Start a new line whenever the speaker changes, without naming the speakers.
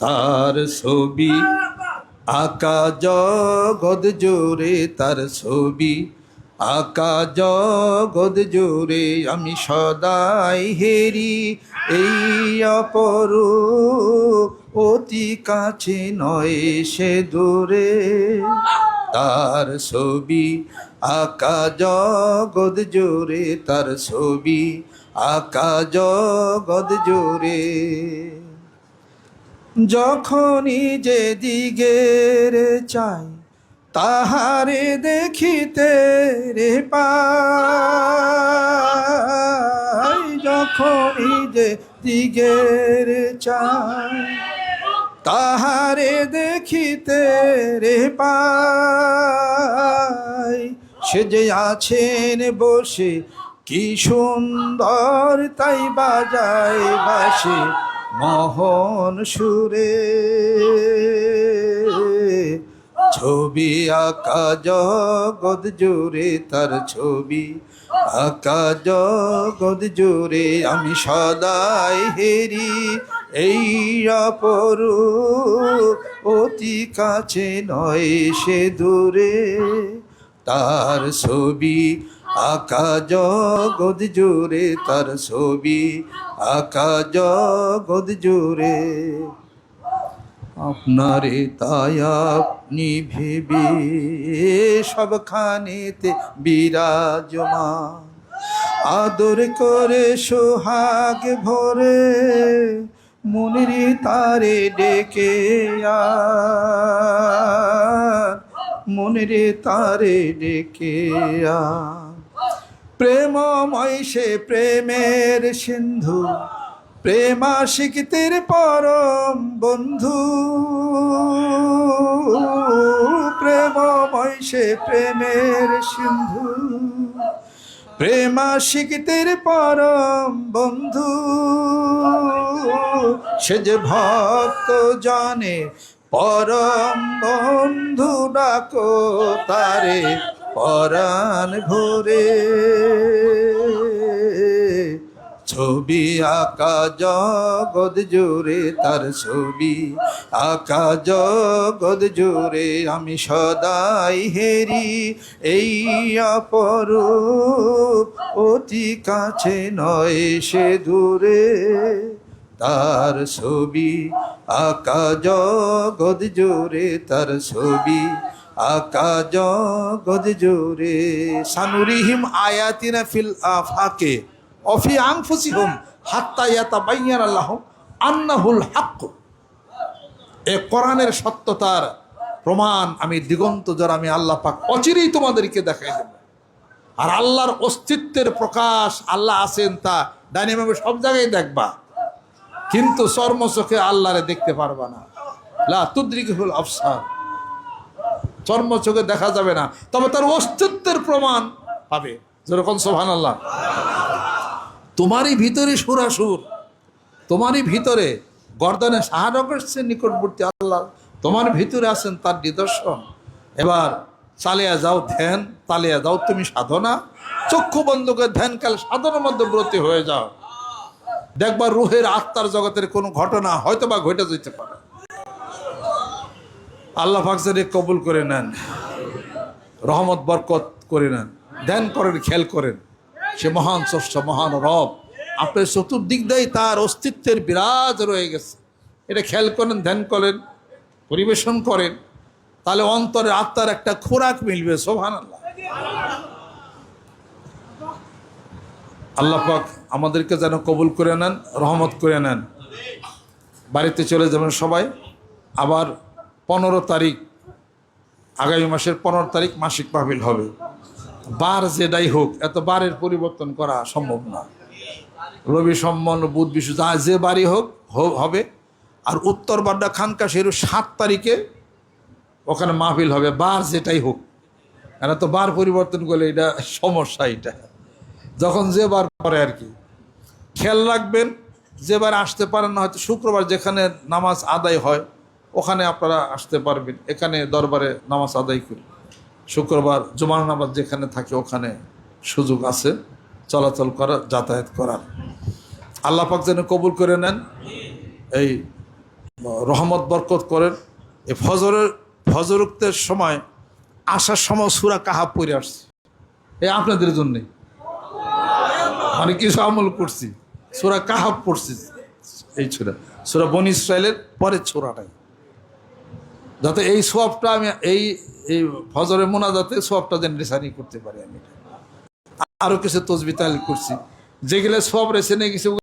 তার ছবি আকা জগৎ জোরে তার ছবি আকা জগৎ জোরে আমি সদাই হেরি। এই অপরু অতি কাছে নয় সে দূরে। তার ছবি আকা জগৎ জোরে তার ছবি আকা জগৎ জোরে যখনই যে দিগের চাই, তাহারে দেখিতে রে পাই। যখনই যে দিগের চাই, তাহারে দেখিতে রে পাই। সে যে আছেন বসে, কি সুন্দর তাই বাজায় বাসে। মোহন সুরে। ছবি আকা জগৎ জোরে তার ছবি আকা জগৎ জোরে আমি সদাই হেরি। এই অপরু অতি কাছে নয় সে দূরে। তার ছবি আকা জগৎ জোরে তার ছবি আকা জগৎ জোরে আপনারে তাই আপনি ভেবে সবখানেতে বিরাজমান। আদর করে সোহাগ ভরে মনের তারে ডেকে মনের তারে ডেকে আর প্রেমময় সে প্রেমের সিন্ধু প্রেমা প্রেমাশিকদের পরম বন্ধু। প্রেমময় সে প্রেমের সিন্ধু প্রেমা প্রেমাশিকদের পরম বন্ধু। সে যে ভক্ত জানে, পরম বন্ধু ডাকো তারে। পরাণ ভরে ছবি আকা জগৎ জোরে তার ছবি আকা জগৎ জোরে আমি সদাই হেরি। এই অপরূপ অতি কাছে নয় সে দূরে। তার ছবি আকা জগৎ জোরে তার ছবি আকা জগৎ জোরে। সানুরিহিম আয়াতিনা ফিল আফাকে। অফি আংফুসিহুম হাত্তা ইয়াতাবাইয়ান আল্লাহ আন্নাহুল হাক্ক। এ কোরআনের সত্যতার প্রমাণ আমি দিগন্ত যারা আমি আল্লাহ পাক অচিরেই তোমাদেরকে দেখাই দেব। আর আল্লাহর অস্তিত্বের প্রকাশ আল্লাহ আছেন তা ডাইনামে সব জায়গায় দেখবা। কিন্তু চর্ম চোখে আল্লাহরে দেখতে পারবা না। লা তুদ্রিকুল আফসার চর্ম চোখে দেখা যাবে না। তবে তার অস্তিত্বের প্রমাণ পাবে। যেরকম সোহান আল্লাহ তোমারই ভিতরে সুরাসুর, তোমারই ভিতরে গর্দনে শাহরগের নিকটবর্তী আল্লাহ, তোমার ভিতরে আছেন তার নিদর্শন। এবার চালিয়া যাও ধ্যান, চালিয়া যাও তুমি সাধনা, চক্ষু বন্ধ করে ধ্যান কাল সাধনার মধ্যে ব্রতী হয়ে যাও। দেখবার রুহের আত্মার জগতের কোনো ঘটনা হয়তো বা ঘটে যেতে পারে। আল্লাহ ফাকসারে কবুল করে নেন, রহমত, বরকত করে নেন ধ্যান করেন, খেয়াল করেন, সে মহান স্রষ্টা, মহান রব আপনার চতুর্দিক দিয়ে তার অস্তিত্বের বিরাজ রয়ে গেছে। এটা খেয়াল করেন, ধ্যান করেন, পরিবেশন করেন, তাহলে অন্তরে আত্মার একটা খোরাক মিলবে সোহান আল্লাহ আল্লাহ পাক আমাদেরকে যেন কবুল করে নেন, রহমত করে নেন। বাড়িতে চলে যাবেন সবাই, আবার পনেরো তারিখ, আগামী মাসের পনেরো তারিখ মাসিক মাহফিল হবে। বার যেটাই হোক, এত বারের পরিবর্তন করা সম্ভব না। রবি সম্মান বুধ বিশু, যা যে বাড়ি হোক হবে। আর উত্তর বাড্ডা খানকা সেরু সাত তারিখে ওখানে মাহফিল হবে, বার যেটাই হোক। এরা তো বার পরিবর্তন করলে এটা সমস্যা এটা। যখন যে বার পরে আর কি। খেয়াল রাখবেন যেবার আসতে পারেন না, হয়তো শুক্রবার যেখানে নামাজ আদায় হয় ওখানে আপনারা আসতে পারবেন। এখানে দরবারে নামাজ আদায় করি। শুক্রবার জুমার নামাজ যেখানে থাকে ওখানে সুযোগ আছে, চলাচল করা, যাতায়াত করার। আল্লাহ পাক যেন কবুল করে নেন, এই রহমত, বরকত করেন। এই ফজরের ফজরুক্তের সময় আসার সময় সুরা কাহাব পড়ে আসছে। এই আপনাদের জন্যে। মানে কিছু আমল করছি। সুরা কাহাব পড়ছি এই ছোরা সুরা বনি ইসরায়েলের পরের ছোরাটাই যাতে এই সোয়াবটা আমি, এই এই ফজরের মোনাজাতে সোয়াবটা যেন রেসানি করতে পারি আমি। আরও কিছু তসবি তালিল করছি। যেগুলো সব রেসে নিয়ে গেছে